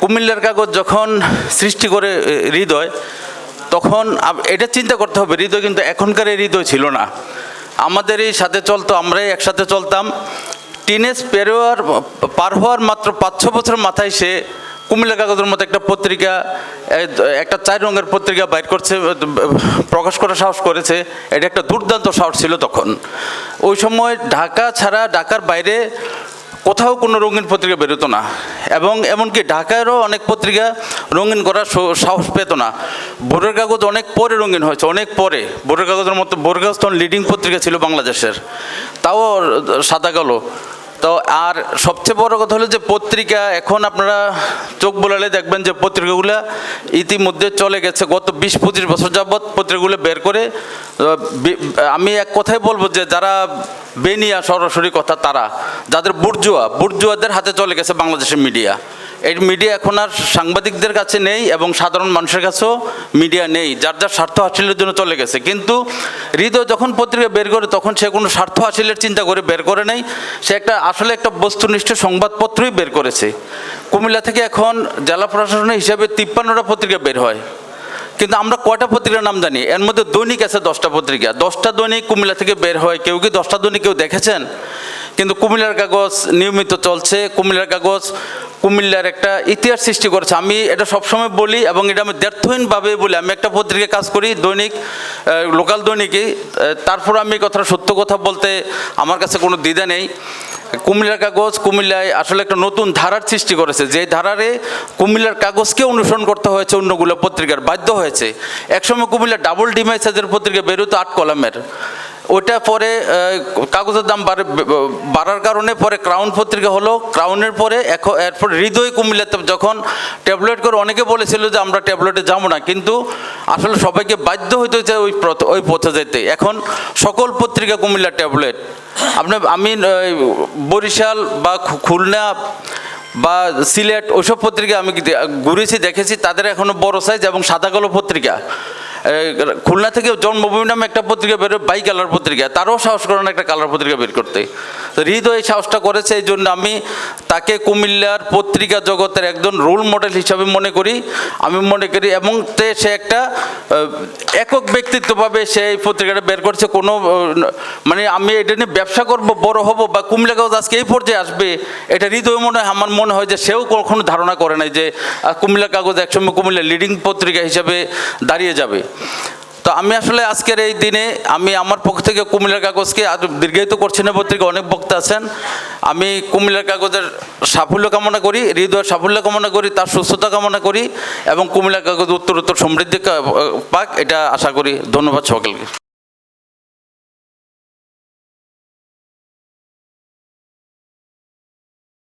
কুমিল্লার কাগজ যখন সৃষ্টি করে হৃদয়, তখন এটা চিন্তা করতে হবে, হৃদয় কিন্তু এখনকার এই হৃদয় ছিল না। আমাদের এই সাথে চলতো, আমরাই একসাথে চলতাম। টিনেজ পেরোয়ার, পার হওয়ার মাত্র পাঁচ, ছ বছর মাথায় সে কুমিল্লা কাগজের মতো একটা পত্রিকা একটা চার রঙের পত্রিকা বাইর করছে প্রকাশ করার সাহস করেছে। এটা একটা দুর্দান্ত সাহস ছিল তখন। ওই সময় ঢাকা ছাড়া ঢাকার বাইরে কোথাও কোনো রঙিন পত্রিকা বেরোতো না। এবং এমনকি ঢাকায়ও অনেক পত্রিকা রঙিন করার সাহস পেত না। ভোরের কাগজ অনেক পরে রঙিন হয়েছে, অনেক পরে। ভোরের কাগজের মতো ভোরের কাগজ তখন লিডিং পত্রিকা ছিল বাংলাদেশের। তাও সাদা কালো। তো আর সবচেয়ে বড় কথা হলো যে পত্রিকা, এখন আপনারা চোখ বোলালে দেখবেন যে পত্রিকাগুলো ইতিমধ্যে চলে গেছে। গত বিশ, পঁচিশ বছর যাবৎ পত্রিকাগুলো বের করে আমি এক কথাই বলব যে যারা বেনিয়া সরাসরি কথা তারা, যাদের বুর্জুয়া, বুর্জুয়াদের হাতে চলে গেছে বাংলাদেশের মিডিয়া। এই মিডিয়া এখন আর সাংবাদিকদের কাছে নেই এবং সাধারণ মানুষের কাছেও মিডিয়া নেই। যার যার স্বার্থ হাসিলের জন্য চলে গেছে। কিন্তু হৃদয় যখন পত্রিকা বের করে, তখন সে কোনো স্বার্থ হাসিলের চিন্তা করে বের করে নেই। সে একটা আসলে একটা বস্তুনিষ্ঠ সংবাদপত্রই বের করেছে। কুমিল্লা থেকে এখন জেলা প্রশাসনের হিসাবে তিপ্পান্নটা পত্রিকা বের হয়। কিন্তু আমরা কয়টা পত্রিকার নাম জানি? এর মধ্যে দৈনিক আছে দশটা পত্রিকা। দশটা দৈনিক কুমিল্লা থেকে বের হয়। কেউ কি দশটা দৈনিক কেউ দেখেছেন? কিন্তু কুমিল্লার কাগজ নিয়মিত চলছে। কুমিল্লার কাগজ কুমিল্লার একটা ইতিহাস সৃষ্টি করেছে। আমি এটা সবসময় বলি এবং এটা আমি দ্ব্যর্থহীনভাবে বলি। আমি একটা পত্রিকায় কাজ করি দৈনিক লোকাল দৈনিকই। আহ, তারপর আমি কথাটা সত্য কথা বলতে আমার কাছে কোনো দ্বিধা নেই। কুমিল্লার কাগজ কুমিল্লায় আসলে একটা নতুন ধারার সৃষ্টি করেছে। যে ধারারে কুমিল্লার কাগজকে অনুসরণ করতে হয়েছে অন্যগুলো পত্রিকার বাধ্য হয়েছে। একসময় কুমিল্লা ডাবল ডিমাই সাইজের পত্রিকা বেরোতো আট কলামের। ওইটা পরে কাগজের দাম বাড়ে বাড়ার কারণে পরে ক্রাউন পত্রিকা হলো। ক্রাউনের পরে এখন, এরপর হৃদয় কুমিল্লাতে যখন ট্যাবলেট করে অনেকে বলেছিল যে আমরা ট্যাবলেটে যাব না, কিন্তু আসলে সবাইকে বাধ্য হইতে হচ্ছে ওই ওই পথে যেতে এখন সকল পত্রিকা কুমিল্লা ট্যাবলেট আপনি, আমি বরিশাল বা খুলনা বা সিলেট ওইসব পত্রিকা আমি ঘুরেছি, দেখেছি, তাদের এখনও বড় সাইজ এবং সাদা কালো পত্রিকা। খুলনা থেকে জন্মভূমি নামে একটা পত্রিকা বের, বাই কালার পত্রিকা, তারও সাহস করে না একটা কালার পত্রিকা বের করতে। তো হৃদয় এই সাহসটা করেছে, এই জন্য আমি তাকে কুমিল্লার পত্রিকা জগতের একজন রোল মডেল হিসাবে মনে করি। আমি মনে করি এবং সে একটা একক ব্যক্তিত্বভাবে সে এই পত্রিকাটা বের করছে, কোনো মানে আমি এটা নিয়ে ব্যবসা করব, বড় হব বা কুমিল্লা কাগজ আজকে এই পর্যায়ে আসবে, এটা হৃদয় মনে হয়, আমার মনে হয় যে সেও কখনো ধারণা করে নাই যে কুমিল্লা কাগজ একসময় কুমিল্লা লিডিং পত্রিকা হিসাবে দাঁড়িয়ে যাবে। তো আমি আসলে আজকের এই দিনে আমি আমার পক্ষ থেকে কুমিল্লার কাগজকে আর দীর্ঘায়িত করছি না পত্রিকা অনেক বক্তা আছেন। আমি কুমিল্লার কাগজের সাফল্য কামনা করি, হৃদয়ের সাফল্য কামনা করি, তার সুস্থতা কামনা করি এবং কুমিল্লার কাগজ উত্তর উত্তর সমৃদ্ধি পাক, এটা আশা করি। ধন্যবাদ সকলকে।